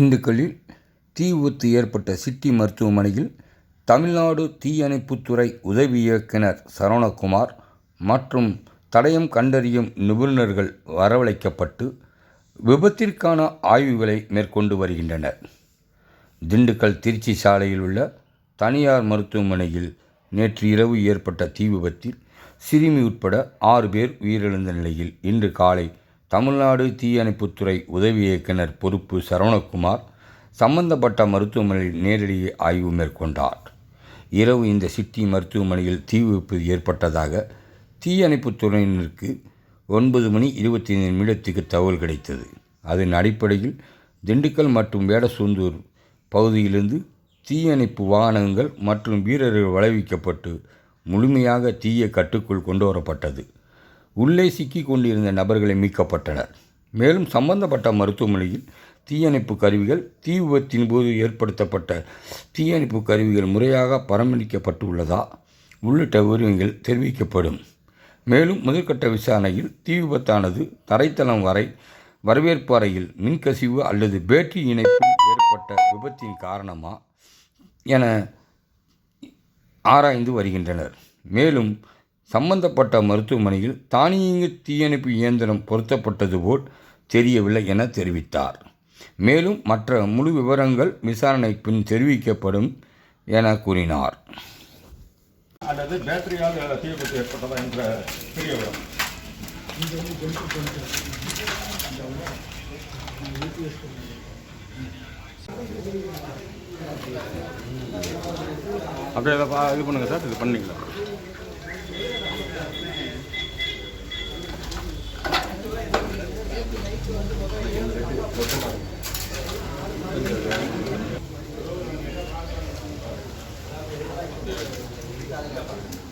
திண்டுக்கல்லில் தீ விபத்து ஏற்பட்ட சிட்டி மருத்துவமனையில் தமிழ்நாடு தீயணைப்புத்துறை உதவி இயக்குனர் சரவணகுமார் மற்றும் தடயம் கண்டறியும் நிபுணர்கள் வரவழைக்கப்பட்டு விபத்திற்கான ஆய்வுகளை மேற்கொண்டு வருகின்றனர். திண்டுக்கல் திருச்சி சாலையில் உள்ள தனியார் மருத்துவமனையில் நேற்று இரவு ஏற்பட்ட தீ விபத்தில் சிறுமி உட்பட ஆறு பேர் உயிரிழந்த நிலையில் இன்று காலை தமிழ்நாடு தீயணைப்புத்துறை உதவி இயக்குனர் பொறுப்பு சரவணகுமார் சம்பந்தப்பட்ட மருத்துவமனையில் நேரடி ஆய்வு மேற்கொண்டார். இரவு இந்த சிட்டி மருத்துவமனையில் தீ விபத்து ஏற்பட்டதாக தீயணைப்புத்துறையினருக்கு ஒன்பது மணி இருபத்தி ஐந்து நிமிடத்துக்கு தகவல் கிடைத்தது. அதன் அடிப்படையில் திண்டுக்கல் மற்றும் வேடசூந்தூர் பகுதியிலிருந்து தீயணைப்பு வாகனங்கள் மற்றும் வீரர்கள் வளைவிக்கப்பட்டு முழுமையாக தீய கட்டுக்குள் கொண்டு வரப்பட்டது. உள்ளே சிக்கிக் கொண்டிருந்த நபர்களை மீட்கப்பட்டனர். மேலும் சம்பந்தப்பட்ட மருத்துவமனையில் தீயணைப்பு கருவிகள் தீ விபத்தின் போது ஏற்படுத்தப்பட்ட தீயணைப்பு கருவிகள் முறையாக பராமரிக்கப்பட்டுள்ளதா உள்ளிட்ட விவரங்கள் தெரிவிக்கப்படும். மேலும் முதற்கட்ட விசாரணையில் தீ விபத்தானது தரைத்தளம் வரை வரவேற்பு அறையில் மின்கசிவு அல்லது பேட்டரி இணைப்பில் ஏற்பட்ட விபத்தின் காரணமா என ஆராய்ந்து வருகின்றனர். மேலும் சம்பந்தப்பட்ட மருத்துவமனையில் தானியங்கி தீயணைப்பு இயந்திரம் பொருத்தப்பட்டது போல் தெரியவில்லை என தெரிவித்தார். மேலும் மற்ற முழு விவரங்கள் விசாரணை பின் தெரிவிக்கப்படும் என கூறினார். அல்லது பேட்டரியால் தீ ஏற்பட்டதா என்ற தெரிய வரும் அப்படியே இதை சார் இது பண்ணிக்கலாம். சார் இது பண்ணீங்களா